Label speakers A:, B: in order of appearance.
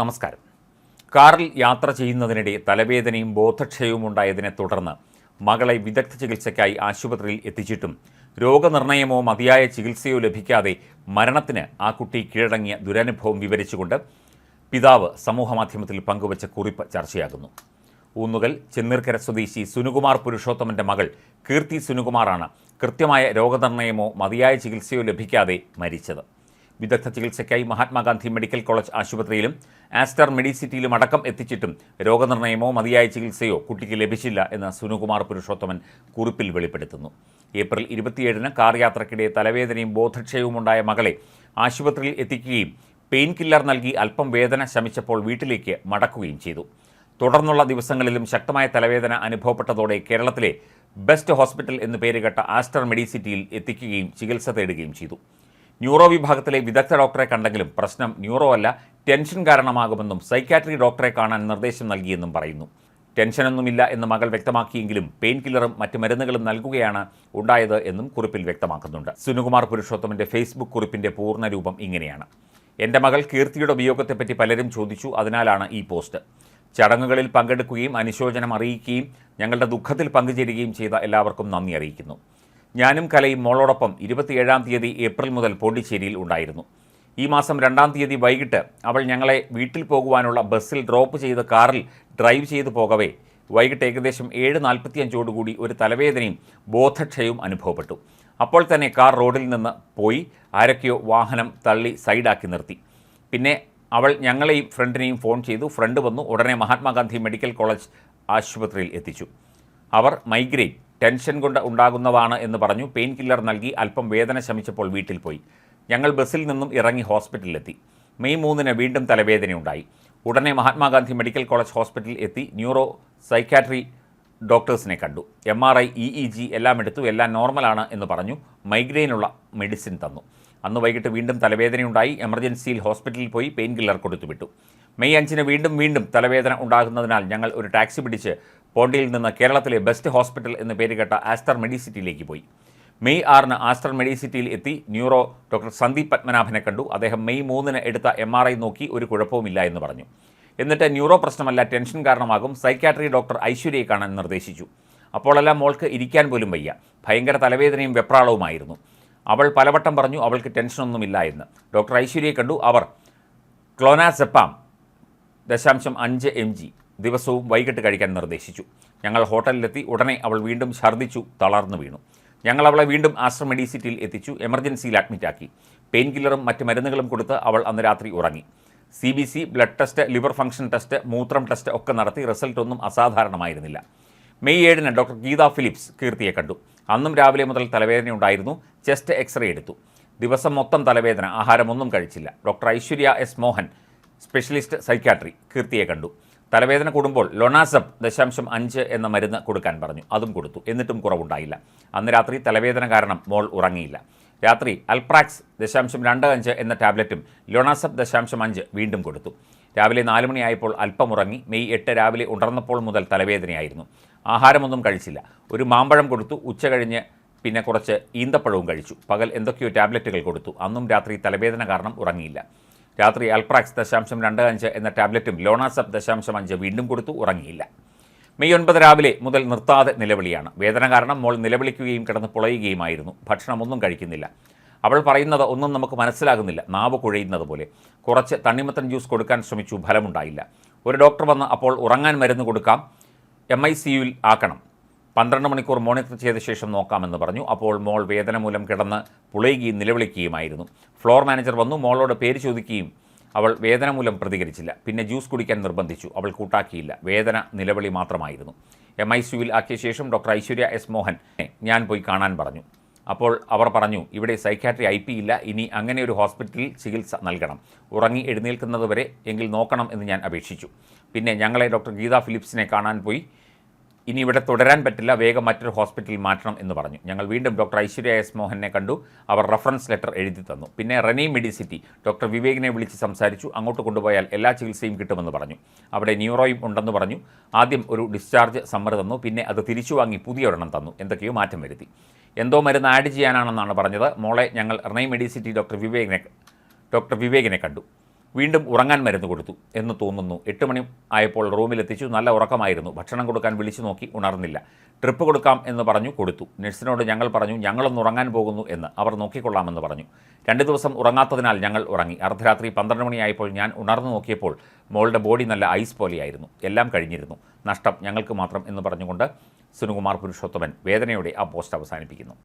A: നമസ്കാരം. കാറിൽ യാത്ര ചെയ്യുന്നതിനിടെ തലവേദനയും ബോധക്ഷയവും ഉണ്ടായതിനെ തുടർന്ന് മകളെ വിദഗ്ധ ചികിത്സയ്ക്കായി ആശുപത്രിയിൽ എത്തിച്ചിട്ടും രോഗനിർണയമോ മതിയായ ചികിത്സയോ ലഭിക്കാതെ മരണത്തിന് ആ കുട്ടി കീഴടങ്ങിയ ദുരനുഭവം വിവരിച്ചുകൊണ്ട് പിതാവ് സമൂഹമാധ്യമത്തിൽ പങ്കുവച്ച കുറിപ്പ് ചർച്ചയാകുന്നു. ഊന്നുകൽ ചെന്നീർക്കര സ്വദേശി സുനുകുമാർ പുരുഷോത്തമന്റെ മകൾ കീർത്തി സുനുകുമാറാണ് കൃത്യമായ രോഗനിർണയമോ മതിയായ ചികിത്സയോ ലഭിക്കാതെ മരിച്ചത്. വിദഗ്ധ ചികിത്സയ്ക്കായി മഹാത്മാഗാന്ധി മെഡിക്കൽ കോളേജ് ആശുപത്രിയിലും ആസ്റ്റർ മെഡിസിറ്റിയിലും അടക്കം എത്തിച്ചിട്ടും രോഗനിർണയമോ മതിയായ ചികിത്സയോ കുട്ടിക്ക് ലഭിച്ചില്ല എന്ന് സുനുകുമാർ പുരുഷോത്തമൻ കുറിപ്പിൽ വെളിപ്പെടുത്തുന്നു. ഏപ്രിൽ ഇരുപത്തിയേഴിന് കാർ യാത്രക്കിടെ തലവേദനയും ബോധക്ഷയവും ഉണ്ടായ മകളെ ആശുപത്രിയിൽ എത്തിക്കുകയും പെയിൻ കില്ലർ നൽകി അല്പം വേദന ശമിച്ചപ്പോൾ വീട്ടിലേക്ക് മടക്കുകയും ചെയ്തു. തുടർന്നുള്ള ദിവസങ്ങളിലും ശക്തമായ തലവേദന അനുഭവപ്പെട്ടതോടെ കേരളത്തിലെ ബെസ്റ്റ് ഹോസ്പിറ്റൽ എന്നു പേരുകെട്ട ആസ്റ്റർ മെഡിസിറ്റിയിൽ എത്തിക്കുകയും ചികിത്സ തേടുകയും ചെയ്തു. ന്യൂറോ വിഭാഗത്തിലെ വിദഗ്ധ ഡോക്ടറെ കണ്ടെങ്കിലും പ്രശ്നം ന്യൂറോ അല്ല ടെൻഷൻ കാരണമാകുമെന്നും സൈക്കാട്രി ഡോക്ടറെ കാണാൻ നിർദ്ദേശം നൽകിയെന്നും പറയുന്നു. ടെൻഷനൊന്നുമില്ല എന്ന് മകൾ വ്യക്തമാക്കിയെങ്കിലും പെയിൻ കില്ലറും മറ്റ് മരുന്നുകളും നൽകുകയാണ് ഉണ്ടായത് എന്നും കുറിപ്പിൽ വ്യക്തമാക്കുന്നുണ്ട്. സുനുകുമാർ പുരുഷോത്തമന്റെ ഫേസ്ബുക്ക് കുറിപ്പിന്റെ പൂർണരൂപം ഇങ്ങനെയാണ്. എന്റെ മകൾ കീർത്തിയുടെ വിയോഗത്തെപ്പറ്റി പലരും ചോദിച്ചു അതിനാലാണ് ഈ പോസ്റ്റ്. ചടങ്ങുകളിൽ പങ്കെടുക്കുകയും അനുശോചനം അറിയിക്കുകയും ഞങ്ങളുടെ ദുഃഖത്തിൽ പങ്കുചേരുകയും ചെയ്ത എല്ലാവർക്കും നന്ദി അറിയിക്കുന്നു. ഞാനും കലയും മോളോടൊപ്പം ഇരുപത്തിയേഴാം തീയതി ഏപ്രിൽ മുതൽ പോണ്ടിച്ചേരിയിൽ ഉണ്ടായിരുന്നു. ഈ മാസം രണ്ടാം തീയതി വൈകിട്ട് അവൾ ഞങ്ങളെ വീട്ടിൽ പോകുവാനുള്ള ബസ്സിൽ ഡ്രോപ്പ് ചെയ്ത കാറിൽ ഡ്രൈവ് ചെയ്ത് പോകവേ വൈകിട്ട് ഏകദേശം ഏഴ് നാൽപ്പത്തിയഞ്ചോടുകൂടി ഒരു തലവേദനയും ബോധക്ഷയവും അനുഭവപ്പെട്ടു. അപ്പോൾ തന്നെ കാർ റോഡിൽ നിന്ന് പോയി ആരൊക്കെയോ വാഹനം തള്ളി സൈഡാക്കി നിർത്തി. പിന്നെ അവൾ ഞങ്ങളെയും ഫ്രണ്ടിനെയും ഫോൺ ചെയ്തു ഫ്രണ്ട് വന്നു ഉടനെ മഹാത്മാഗാന്ധി മെഡിക്കൽ കോളേജ് ആശുപത്രിയിൽ എത്തിച്ചു. അവർ മൈഗ്രെയിൻ ടെൻഷൻ കൊണ്ട് ഉണ്ടാകുന്നതാണ് എന്ന് പറഞ്ഞു. പെയിൻ കില്ലർ നൽകി അല്പം വേദന ശമിച്ചപ്പോൾ വീട്ടിൽ പോയി. ഞങ്ങൾ ബസ്സിൽ നിന്നും ഇറങ്ങി ഹോസ്പിറ്റലിലെത്തി. മെയ് മൂന്നിന് വീണ്ടും തലവേദനയുണ്ടായി. ഉടനെ മഹാത്മാഗാന്ധി മെഡിക്കൽ കോളേജ് ഹോസ്പിറ്റലിൽ എത്തി ന്യൂറോ സൈക്കാട്രി ഡോക്ടേഴ്സിനെ കണ്ടു. M R I E E G എല്ലാം എടുത്തു. എല്ലാം നോർമലാണ് എന്ന് പറഞ്ഞു. മൈഗ്രെയിനുള്ള മെഡിസിൻ തന്നു. അന്ന് വൈകിട്ട് വീണ്ടും തലവേദനയുണ്ടായി. എമർജൻസിയിൽ ഹോസ്പിറ്റലിൽ പോയി പെയിൻ കില്ലർ കൊടുത്തുവിട്ടു. മെയ് അഞ്ചിന് വീണ്ടും വീണ്ടും തലവേദന ഉണ്ടാകുന്നതിനാൽ ഞങ്ങൾ ഒരു ടാക്സി പിടിച്ച് പോണ്ടിയിൽ നിന്ന് കേരളത്തിലെ ബെസ്റ്റ് ഹോസ്പിറ്റൽ എന്ന് പേരുകേട്ട ആസ്റ്റർ മെഡിസിറ്റിയിലേക്ക് പോയി. മെയ് ആറിന് ആസ്റ്റർ മെഡിസിറ്റിയിൽ എത്തി ന്യൂറോ ഡോക്ടർ സന്ദീപ് പത്മനാഭനെ കണ്ടു. അദ്ദേഹം മെയ് മൂന്നിന് എടുത്ത എം ആർ ഐ നോക്കി ഒരു കുഴപ്പവുമില്ല എന്ന് പറഞ്ഞു. എന്നിട്ട് ന്യൂറോ പ്രശ്നമല്ല ടെൻഷൻ കാരണമാകും സൈക്കാട്രി ഡോക്ടർ ഐശ്വര്യയെ കാണാൻ നിർദ്ദേശിച്ചു. അപ്പോഴെല്ലാം മോൾക്ക് ഇരിക്കാൻ പോലും വയ്യ. ഭയങ്കര തലവേദനയും വെപ്രാളവുമായിരുന്നു. അവൾ പലവട്ടം പറഞ്ഞു അവൾക്ക് ടെൻഷനൊന്നുമില്ല എന്ന്. ഡോക്ടർ ഐശ്വര്യയെ കണ്ടു. അവർ ക്ലോനാസെപ്പാം ദശാംശം അഞ്ച് എം ജി. ദിവസവും വൈകിട്ട് കഴിക്കാൻ നിർദ്ദേശിച്ചു. ഞങ്ങൾ ഹോട്ടലിലെത്തി ഉടനെ അവൾ വീണ്ടും ഛർദ്ദിച്ചു തളർന്നു വീണു. ഞങ്ങൾ അവളെ വീണ്ടും ആശ്രം മെഡിസിറ്റിയിൽ എത്തിച്ചു എമർജൻസിയിൽ അഡ്മിറ്റാക്കി പെയിൻ കില്ലറും മറ്റ് മരുന്നുകളും കൊടുത്ത് അവൾ അന്ന് രാത്രി ഉറങ്ങി. C B C blood test liver function test മൂത്രം ടെസ്റ്റ് ഒക്കെ നടത്തി റിസൾട്ട് ഒന്നും അസാധാരണമായിരുന്നില്ല. മെയ് ഏഴിന് ഡോക്ടർ ഗീത ഫിലിപ്സ് കീർത്തിയെ കണ്ടു. അന്നും രാവിലെ മുതൽ തലവേദന ഉണ്ടായിരുന്നു ചെസ്റ്റ് എക്സ്റേ എടുത്തു. ദിവസം മൊത്തം തലവേദന ആഹാരമൊന്നും കഴിച്ചില്ല. Doctor Aishwarya S Mohan specialist psychiatry കീർത്തിയെ കണ്ടു. തലവേദന കൂടുമ്പോൾ ലൊണാസബ് ദശാംശം അഞ്ച് എന്ന മരുന്ന് കൊടുക്കാൻ പറഞ്ഞു. അതും കൊടുത്തു. എന്നിട്ടും കുറവുണ്ടായില്ല. അന്ന് രാത്രി തലവേദന കാരണം മോൾ ഉറങ്ങിയില്ല. രാത്രി അൽപ്രാക്സ് ദശാംശം രണ്ട് അഞ്ച് എന്ന ടാബ്ലറ്റും ലൊണാസബ് ദശാംശം അഞ്ച് വീണ്ടും കൊടുത്തു. രാവിലെ നാല് മണിയായപ്പോൾ അല്പം ഉറങ്ങി മെയ് എട്ട് രാവിലെ ഉണർന്നപ്പോൾ മുതൽ തലവേദനയായിരുന്നു. ആഹാരമൊന്നും കഴിച്ചില്ല. ഒരു മാമ്പഴം കൊടുത്തു. ഉച്ച കഴിഞ്ഞ് പിന്നെ കുറച്ച് ഈന്തപ്പഴവും കഴിച്ചു. പകൽ എന്തൊക്കെയോ ടാബ്ലറ്റുകൾ കൊടുത്തു. അന്നും രാത്രി തലവേദന കാരണം ഉറങ്ങിയില്ല. രാത്രി അൽപ്രാക്സ് ദശാംശം രണ്ട് അഞ്ച് എന്ന ടാബ്ലറ്റും ലോണാസപ്പ് ദശാംശം അഞ്ച് വീണ്ടും കൊടുത്തു ഉറങ്ങിയില്ല. മെയ് ഒൻപത് രാവിലെ മുതൽ നിർത്താതെ നിലവിളിയാണ്. വേദന കാരണം മോൾ നിലവിളിക്കുകയും കിടന്ന് പുളയുകയുമായിരുന്നു. ഭക്ഷണമൊന്നും കഴിക്കുന്നില്ല. അവൾ പറയുന്നത് ഒന്നും നമുക്ക് മനസ്സിലാകുന്നില്ല. നാവ് കുഴയുന്നത് പോലെ. കുറച്ച് തണ്ണിമത്തൻ ജ്യൂസ് കൊടുക്കാൻ ശ്രമിച്ചു. ഫലമുണ്ടായില്ല. ഒരു ഡോക്ടർ വന്ന് അപ്പോൾ ഉറങ്ങാൻ മരുന്ന് കൊടുക്കാം. എം ഐ ആക്കണം. പന്ത്രണ്ട് മണിക്കൂർ മോണിറ്റർ ചെയ്ത ശേഷം നോക്കാമെന്ന് പറഞ്ഞു. അപ്പോൾ മോൾ വേദന മൂലം കിടന്ന് പുളയുകയും നിലവിളിക്കുകയുമായിരുന്നു. ഫ്ലോർ മാനേജർ വന്നു മോളോട് പേര് ചോദിക്കുകയും അവൾ വേദന മൂലം പ്രതികരിച്ചില്ല. പിന്നെ ജ്യൂസ് കുടിക്കാൻ നിർബന്ധിച്ചു. അവൾ കൂട്ടാക്കിയില്ല. വേദന നിലവിളി മാത്രമായിരുന്നു. എം ഐ സിയുവിൽ ആക്കിയ ശേഷം ഡോക്ടർ ഐശ്വര്യ എസ് മോഹൻ ഞാൻ പോയി കാണാൻ പറഞ്ഞു. അപ്പോൾ അവർ പറഞ്ഞു ഇവിടെ സൈക്യാട്രി ഐ പി ഇല്ല. ഇനി അങ്ങനെ ഒരു ഹോസ്പിറ്റലിൽ ചികിത്സ നൽകണം. ഉറങ്ങി എഴുന്നേൽക്കുന്നത് വരെ എങ്കിൽ നോക്കണം എന്ന് ഞാൻ അപേക്ഷിച്ചു. പിന്നെ ഞങ്ങളെ ഡോക്ടർ ഗീത ഫിലിപ്സിനെ കാണാൻ പോയി. ഇനി ഇവിടെ തുടരാൻ പറ്റില്ല വേഗം മറ്റൊരു ഹോസ്പിറ്റലിൽ മാറ്റണം എന്ന് പറഞ്ഞു. ഞങ്ങൾ വീണ്ടും ഡോക്ടർ ഐശ്വര്യ എസ് മോഹനെ കണ്ടു. അവർ റഫറൻസ് ലെറ്റർ എഴുതി തന്നു. പിന്നെ റെനി മെഡിസിറ്റി ഡോക്ടർ വിവേകിനെ വിളിച്ച് സംസാരിച്ചു. അങ്ങോട്ട് കൊണ്ടുപോയാൽ എല്ലാ ചികിത്സയും കിട്ടുമെന്ന് പറഞ്ഞു. അവിടെ ന്യൂറോയും ഉണ്ടെന്ന് പറഞ്ഞു. ആദ്യം ഒരു ഡിസ്ചാർജ് സമ്മർ തന്നു. പിന്നെ അത് തിരിച്ചു വാങ്ങി പുതിയ ഒരെണ്ണം തന്നു. എന്തൊക്കെയോ മാറ്റം വരുത്തി. എന്തോ മരുന്ന് ആഡ് ചെയ്യാനാണെന്നാണ് പറഞ്ഞത്. മോളെ ഞങ്ങൾ റെനി മെഡിസിറ്റി ഡോക്ടർ വിവേകിനെ ഡോക്ടർ വിവേകിനെ കണ്ടു. വീണ്ടും ഉറങ്ങാൻ മരുന്ന് കൊടുത്തു എന്ന് തോന്നുന്നു. എട്ട് മണി ആയപ്പോൾ റൂമിലെത്തിച്ചു. നല്ല ഉറക്കമായിരുന്നു. ഭക്ഷണം കൊടുക്കാൻ വിളിച്ചു നോക്കി ഉണർന്നില്ല. ട്രിപ്പ് കൊടുക്കാം എന്ന് പറഞ്ഞു കൊടുത്തു. നഴ്സിനോട് ഞങ്ങൾ പറഞ്ഞു ഞങ്ങളൊന്ന് ഉറങ്ങാൻ പോകുന്നു എന്ന് അവർ നോക്കിക്കൊള്ളാമെന്ന് പറഞ്ഞു. രണ്ട് ദിവസം ഉറങ്ങാത്തതിനാൽ ഞങ്ങൾ ഉറങ്ങി. അർദ്ധരാത്രി പന്ത്രണ്ട് മണിയായപ്പോൾ ഞാൻ ഉണർന്നു നോക്കിയപ്പോൾ മോളുടെ ബോഡി നല്ല ഐസ് പോലെയായിരുന്നു. എല്ലാം കഴിഞ്ഞിരുന്നു. നഷ്ടം ഞങ്ങൾക്ക് മാത്രം എന്ന് പറഞ്ഞുകൊണ്ട് സുനുകുമാർ പുരുഷോത്തമൻ വേദനയോടെ ആ പോസ്റ്റ് അവസാനിപ്പിക്കുന്നു.